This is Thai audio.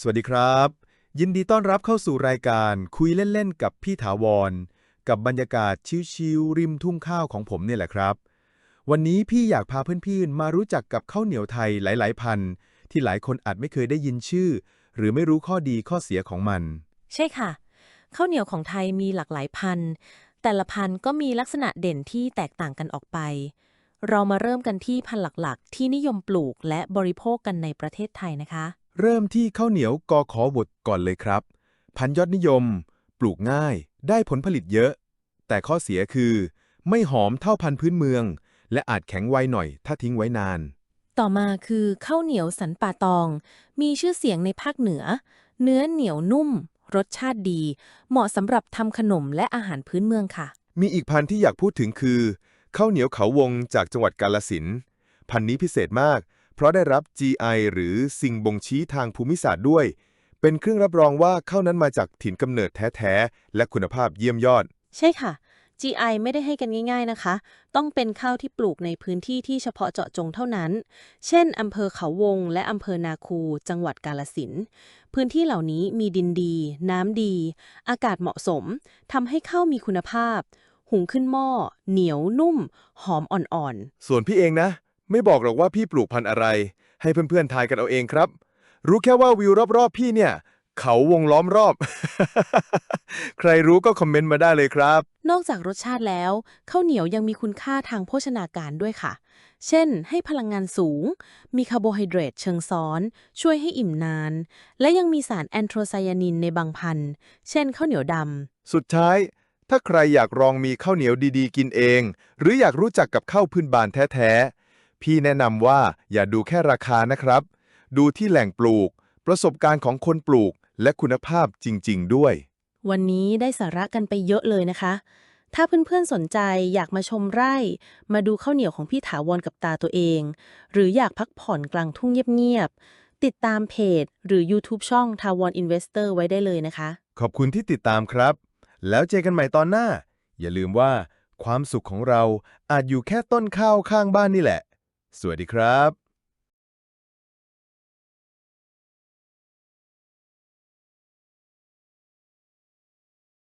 สวัสดีครับ ยินดีต้อนรับเข้าสู่รายการคุยเล่นๆกับพี่ถาวร กับบรรยากาศชิวๆริมทุ่งข้าวของผมเนี่ยแหละครับ วันนี้พี่อยากพาเพื่อนๆมารู้จักกับข้าวเหนียวไทยหลาย ๆ พันธุ์ที่หลายคนอาจไม่เคยได้ยินชื่อ หรือไม่รู้ข้อดีข้อเสียของมัน ใช่ค่ะข้าวเหนียวของไทยมีหลากหลายพันธุ์แต่ละพันธุ์ก็มีลักษณะเด่นที่แตกต่างกันออกไป เรามาเริ่มกันที่พันธุ์หลักๆ ที่นิยมปลูกและบริโภคกันในประเทศไทยนะคะ เริ่มที่ข้าวเหนียวกอขอบดก่อนเลยครับ พันธุ์ยอดนิยม ปลูกง่าย ได้ผลผลิตเยอะ แต่ข้อเสียคือ ไม่หอมเท่าพันธุ์พื้นเมือง และอาจแข็งไวหน่อยถ้าทิ้งไว้นาน ต่อมาคือข้าวเหนียวสันป่าตอง มีชื่อเสียงในภาคเหนือ เนื้อเหนียวนุ่ม รสชาติดี เหมาะสำหรับทำขนมและอาหารพื้นเมืองค่ะ มีอีกพันธุ์ที่อยากพูดถึงคือข้าวเหนียวเขาวงจากจังหวัดกาลสินธุ์พันธุ์นี้พิเศษมาก เพราะได้รับ GI หรือสิ่งบ่งชี้ทางภูมิศาสตร์ด้วย เป็นเครื่องรับรองว่าข้าวนั้นมาจากถิ่นกำเนิดแท้ ๆ และคุณภาพเยี่ยมยอด ใช่ค่ะ GI ไม่ได้ให้กันง่าย ๆนะคะ ต้องเป็นข้าวที่ปลูกในพื้นที่ที่เฉพาะเจาะจงเท่านั้น เช่นอำเภอเขาวง และอำเภอนาคู จังหวัดกาลสินธุ์พื้นที่เหล่านี้มีดินดี น้ำดี อากาศเหมาะสม ทำให้ข้าวมีคุณภาพ หุงขึ้นหม้อ เหนียวนุ่ม หอมอ่อนส่วนพี่เองนะ ไม่บอกหรอกว่าพี่ปลูกพันธุ์อะไร ให้เพื่อนๆทายกันเอาเองครับ รู้แค่ว่าวิวรอบๆ พี่เนี่ย เขาวงล้อมรอบ ใครรู้ก็คอมเมนต์มาได้เลยครับๆนอกจากรสชาติแล้วข้าวเหนียวยังมีคุณค่าทางโภชนาการด้วยค่ะ เช่น ให้พลังงานสูง มีคาร์โบไฮเดรตเชิงซ้อน ช่วยให้อิ่มนาน และยังมีสารแอนโทรไซยานินในบางพันธุ์ เช่นข้าวเหนียวดำ สุดท้าย ถ้าใครอยากลองมีข้าวเหนียวดีๆ กินเอง หรืออยากรู้จักกับข้าวพื้นบ้านแท้ๆ พี่แนะนำว่าอย่าดูแค่ราคานะครับ ดูที่แหล่งปลูก ประสบการณ์ของคนปลูก และคุณภาพจริง ๆ ด้วย วันนี้ได้สาระกันไปเยอะเลยนะคะ ถ้าเพื่อนๆสนใจอยากมาชมไร่ มาดูข้าวเหนียวของพี่ถาวรกับตาตัวเอง หรืออยากพักผ่อนกลางทุ่งเงียบๆ ติดตามเพจ หรือ YouTube ช่องทาวรอินเวสเตอร์ไว้ได้เลยนะคะ ขอบคุณที่ติดตามครับ แล้วเจอกันใหม่ตอนหน้า อย่าลืมว่า ความสุขของเราอาจอยู่แค่ต้นข้าวข้างบ้านนี่แหละ สวัสดีครับ